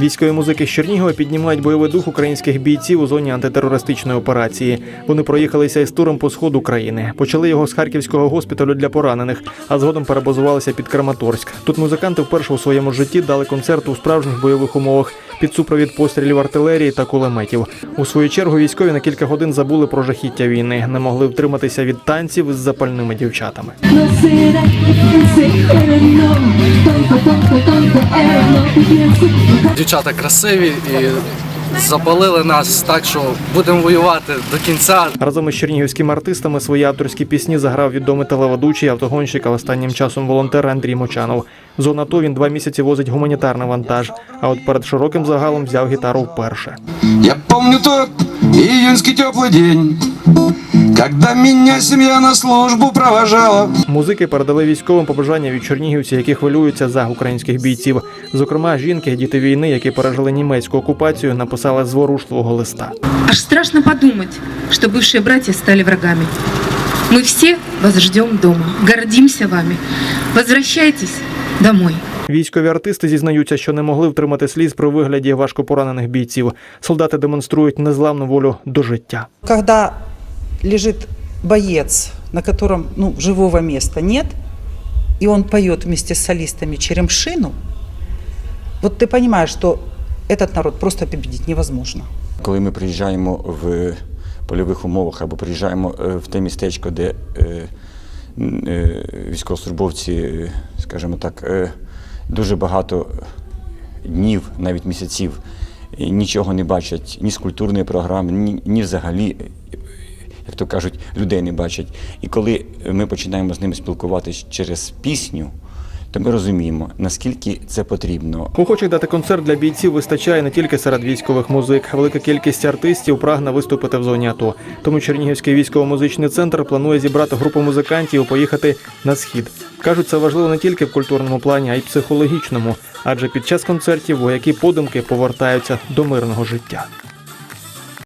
Військові музики з Чернігова піднімають бойовий дух українських бійців у зоні антитерористичної операції. Вони проїхалися із туром по сходу країни. Почали його з харківського госпіталю для поранених, а згодом перебазувалися під Краматорськ. Тут музиканти вперше у своєму житті дали концерт у справжніх бойових умовах під супровід пострілів артилерії та кулеметів. У свою чергу військові на кілька годин забули про жахіття війни, не могли втриматися від танців з запальними дівчатами. Дівчата красиві і запалили нас так, що будемо воювати до кінця. Разом із чернігівськими артистами свої авторські пісні заграв відомий телеведучий автогонщик, а останнім часом волонтер Андрій Мочанов. Зона АТО він два місяці возить гуманітарний вантаж. А от перед широким загалом взяв гітару вперше. Я помню тот июньский теплый день, когда меня семья на службу провожала. Музики передали військовим побажання від чернігівців, які хвилюються за українських бійців. Зокрема, жінки, діти війни, які пережили німецьку окупацію, написали зворушливого листа. Аж страшно подумать, что бывшие братья стали врагами. Мы все вас ждем дома, гордимся вами. Возвращайтесь домой. Військові артисти зізнаються, що не могли втримати сліз при вигляді важко поранених бійців. Солдати демонструють незламну волю до життя. когда лежит боец, на котором ну, живого места нет, и он поет вместе с солистами «Черемшину», вот ты понимаешь, что этот народ просто победить невозможно. Коли ми приїжджаємо в польових умовах або приїжджаємо е, в те містечко, де е, е, військовослужбовці, скажімо так, дуже багато днів, навіть місяців, нічого не бачать ні з культурної програми, ні, ні взагалі, як то кажуть, людей не бачать. І коли ми починаємо з ними спілкуватися через пісню, то ми розуміємо, наскільки це потрібно. Охочих дати концерт для бійців вистачає не тільки серед військових музик. Велика кількість артистів прагне виступити в зоні АТО. Тому Чернігівський військово-музичний центр планує зібрати групу музикантів і поїхати на схід. Кажуть, це важливо не тільки в культурному плані, а й психологічному, адже під час концертів вояки подумки повертаються до мирного життя.